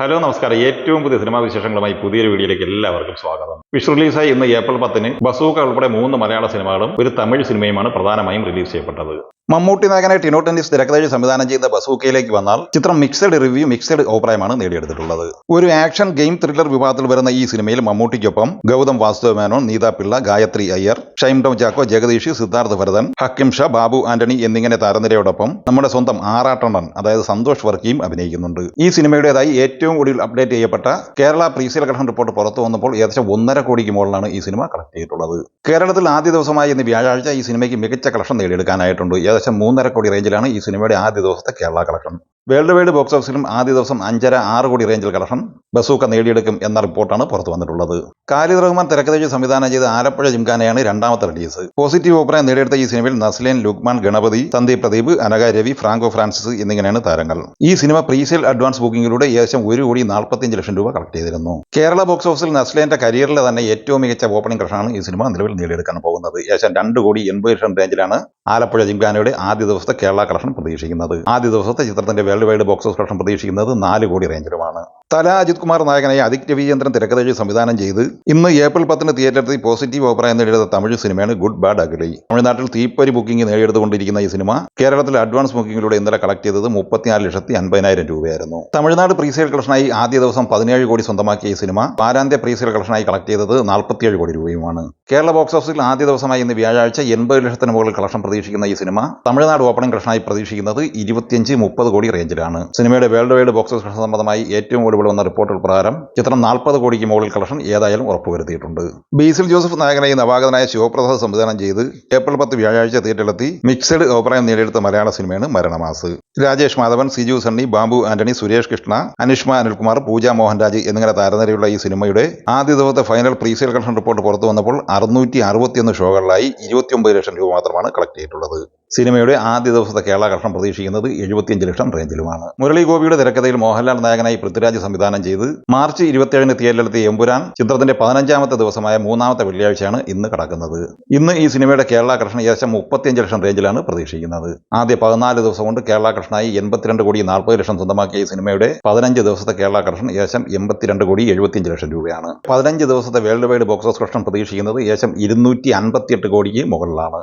Hello നമസ്കാരം. ഏറ്റവും പുതിയ സിനിമാ വിശേഷങ്ങളുമായി പുതിയൊരു വീഡിയോയിലേക്ക് എല്ലാവർക്കും സ്വാഗതം. വിഷു റിലീസായി ഇന്ന് ഏപ്രിൽ പത്തിന് ബസൂക്ക ഉൾപ്പെടെ മൂന്ന് മലയാള സിനിമകളും ഒരു തമിഴ് സിനിമയുമാണ് പ്രധാനമായും റിലീസ് ചെയ്യപ്പെട്ടത്. മമ്മൂട്ടി നായകനെ ടിനോ ടെന്നിസ് തിരക്കഥഴി സംവിധാനം ചെയ്ത ബസൂക്കയിലേക്ക് വന്നാൽ ചിത്രം മിക്സഡ് റിവ്യൂ മിക്സഡ് അഭിപ്രായമാണ് നേടിയെടുത്തിട്ടുള്ളത്. ഒരു ആക്ഷൻ ഗെയിം ത്രില്ലർ വിഭാഗത്തിൽ വരുന്ന ഈ സിനിമയിൽ മമ്മൂട്ടിക്കൊപ്പം ഗൗതം വാസുദേവ മേനോൻ നീത പിള്ള ഗായത്രി അയ്യർ ഷൈം ടോം ചാക്കോ ജഗദീഷ് സിദ്ധാർത്ഥ് ഭരതൻ ഹക്കിം ഷാ ബാബു ആന്റണി എന്നിങ്ങനെ താരനിരയോടൊപ്പം നമ്മുടെ സ്വന്തം ആറാട്ടണ്ണൻ അതായത് സന്തോഷ് വർക്കിയും അഭിനയിക്കുന്നുണ്ട്. ഈ സിനിമയുടേതായി ഏറ്റവും കൂടുതൽ അപ്ഡേറ്റ് ചെയ്യപ്പെട്ട കേരള പ്രീസിയൽ കളക്ഷൻ റിപ്പോർട്ട് പുറത്തു വന്നപ്പോൾ ഏകദേശം ഒന്നര കോടിക്ക് മുകളിലാണ് ഈ സിനിമ കളക്ട് ചെയ്തിട്ടുള്ളത്. കേരളത്തിൽ ആദ്യ ദിവസമായി ഇന്ന് വ്യാഴാഴ്ച ഈ സിനിമയ്ക്ക് മികച്ച കളക്ഷൻ നേടിയെടുക്കാനായിട്ടുണ്ട്. ഏകദേശം മൂന്നര കോടി റേഞ്ചിലാണ് ഈ സിനിമയുടെ ആദ്യ ദിവസത്തെ Kerala collection world wide box ഓഫീസിലും ആദ്യ ദിവസം അഞ്ചര ആറ് കോടി റേഞ്ചിൽ കളക്ഷൻ ബസൂക്ക നേടിയെടുക്കും എന്ന റിപ്പോർട്ടാണ് പുറത്തു വന്നിട്ടുള്ളത്. കാലിദ് റഹ്മാൻ തിരക്കഥയ്ക്ക് സംവിധാനം ചെയ്ത ആലപ്പുഴ ജിംഖാനയാണ് രണ്ടാമത്തെ റിലീസ്. പോസിറ്റീവ് അഭിപ്രായം നേടിയെടുത്ത ഈ സിനിമയിൽ നസ്ലേൻ ലുക്മാൻ ഗണപതി സന്ദീപ് പ്രദീപ് അനക രവി ഫ്രാങ്കോ ഫ്രാൻസിസ് എന്നിങ്ങനെയാണ് താരങ്ങൾ. ഈ സിനിമ പ്രീസെയിൽ അഡ്വാൻസ് ബുക്കിംഗിലൂടെ ഏകദേശം ഒരു കോടി നാൽപ്പത്തിയഞ്ച് ലക്ഷം രൂപ കളക്ട് ചെയ്തിരുന്നു. കേരള ബോക്സ് ഓഫീസിൽ നസ്ലേന്റെ കരിയറിലെ തന്നെ ഏറ്റവും മികച്ച ഓപ്പണിംഗ് കളക്ഷനാണ് ഈ സിനിമ നിലവിൽ നേടിയെടുക്കാൻ പോകുന്നത്. ഏകദേശം രണ്ട് കോടി എൺപത് ലക്ഷം റേഞ്ചിലാണ് ആലപ്പുഴ ജിംഖാനയുടെ ആദ്യ ദിവസത്തെ കേരള കളക്ഷൻ പ്രതീക്ഷിക്കുന്നത്. ആദ്യ ദിവസത്തെ ചിത്രത്തിന്റെ world wide box off collection പ്രതീക്ഷിക്കുന്നത് നാല് കോടി റേഞ്ചിലുമാണ്. തല അജിത് കുമാർ നായകനായ അതിക് രവിചന്ദ്രൻ തിരക്കഥയിൽ സംവിധാനം ചെയ്ത് ഇന്ന് ഏപ്രിൽ പത്തിന് തിയേറ്ററിൽ പോസിറ്റീവ് അഭിപ്രായം നേടിയ തമിഴ് സിനിമയാണ് ഗുഡ് ബാഡ് അഗ്ലി തമിഴ്നാട്ടിൽ തീപ്പരി ബുക്കിംഗ് നേടിയെടുത്തുകൊണ്ടിരിക്കുന്ന ഈ സിനിമ കേരളത്തിൽ അഡ്വാൻസ് ബുക്കിംഗിലൂടെ ഇന്നലെ കളക്ട് ചെയ്തത് മുപ്പത്തിനാല് ലക്ഷത്തി അൻപതിനായിരം രൂപയായിരുന്നു. തമിഴ്നാട് പ്രീസെയിൽ കളക്ഷനായി ആദ്യ ദിവസം പതിനേഴ് കോടി സ്വന്തമാക്കിയ ഈ സിനിമ വാരാന്ത്യ പ്രീസെയിൽ കളക്ഷനായി കളക്ട് ചെയ്തത് നാൽപ്പത്തിയേഴ് കോടി രൂപയുമാണ്. കേരള ബോക്സ് ഓഫീസിൽ ആദ്യ ദിവസമായി ഇന്ന് വ്യാഴാഴ്ച എൺപത് ലക്ഷത്തിന് മുകളിൽ കളക്ഷൻ പ്രതീക്ഷിക്കുന്ന ഈ സിനിമ തമിഴ്നാട് ഓപ്പണിംഗ് കളക്ഷനായി പ്രതീക്ഷിക്കുന്നത് ഇരുപത്തിയഞ്ച് മുപ്പത് കോടി റേഞ്ചിലാണ് സിനിമയുടെ വേൾഡ് വൈഡ് ബോക്സ് ഓഫീസ് സംബന്ധമായി ഏറ്റവും കൂടുതൽ വന്ന റിപ്പോർട്ടുകൾ പ്രകാരം ചിത്രം നാൽപ്പത് കോടിക്ക് മുകളിൽ കളക്ഷൻ ഏതായാലും ഉറപ്പുവരുത്തിയിട്ടുണ്ട്. ബീസിൽ ജോസഫ് നായകനായി നവാഗതനായ ശിവപ്രസാദ് സംവിധാനം ചെയ്ത് ഏപ്രിൽ പത്ത് വ്യാഴാഴ്ച തിയേറ്ററിലെത്തി മിക്സഡ് അഭിപ്രായം നേടിയെടുത്ത മലയാള സിനിമയാണ് മരണമാസ്. രാജേഷ് മാധവൻ സിജു സണ്ണി ബാബു ആന്റണി സുരേഷ് കൃഷ്ണ അനുഷ്മ അനിൽകുമാർ പൂജ മോഹൻരാജ് എന്നിങ്ങനെ താരനിരയുള്ള ഈ സിനിമയുടെ ആദ്യ ദിവസത്തെ ഫൈനൽ പ്രീസെയിൽ കളക്ഷൻ റിപ്പോർട്ട് പുറത്തു വന്നപ്പോൾ അറുന്നൂറ്റി അറുപത്തിയൊന്ന് ഷോകളിലായി ഇരുപത്തിയൊമ്പത് ലക്ഷം രൂപ മാത്രമാണ് കളക്ട് ചെയ്തിട്ടുള്ളത്. സിനിമയുടെ ആദ്യ ദിവസത്തെ കേരള പ്രതീക്ഷിക്കുന്നത് എഴുപത്തിയഞ്ച് ലക്ഷം റേഞ്ചിലുമാണ്. മുരളി ഗോപിയുടെ തിരക്കഥയിൽ മോഹൻലാൽ നായകനായി പൃഥ്വിരാജ് സംവിധാനം ചെയ്ത് മാർച്ച് ഇരുപത്തിയേഴിന് തിയേറ്ററിലെത്തിയ എമ്പുരാൻ ചിത്രത്തിന്റെ പതിനഞ്ചാമത്തെ ദിവസമായ മൂന്നാമത്തെ വെള്ളിയാഴ്ചയാണ് ഇന്ന് കടക്കുന്നത്. ഇന്ന് ഈ സിനിമയുടെ കേരള ഏകദേശം മുപ്പത്തിയഞ്ച് ലക്ഷം റേഞ്ചിലാണ് പ്രതീക്ഷിക്കുന്നത്. ആദ്യ പതിനാല് ദിവസം കൊണ്ട് കേരള കളക്ഷനായി എൺപത്തിരണ്ട് കോടി നാൽപ്പത് ലക്ഷം സ്വന്തമാക്കിയ ഈ സിനിമയുടെ പതിനഞ്ച് ദിവസത്തെ കേരള ഏകദേശം എൺപത്തിരണ്ട് കോടി എഴുപത്തിയഞ്ച് ലക്ഷം രൂപയാണ്. പതിനഞ്ച് ദിവസത്തെ world wide box office collection പ്രതീക്ഷിക്കുന്നത് ഏകദേശം ഇരുന്നൂറ്റി അൻപത്തിയെട്ട് കോടിക്ക് മുകളിലാണ്.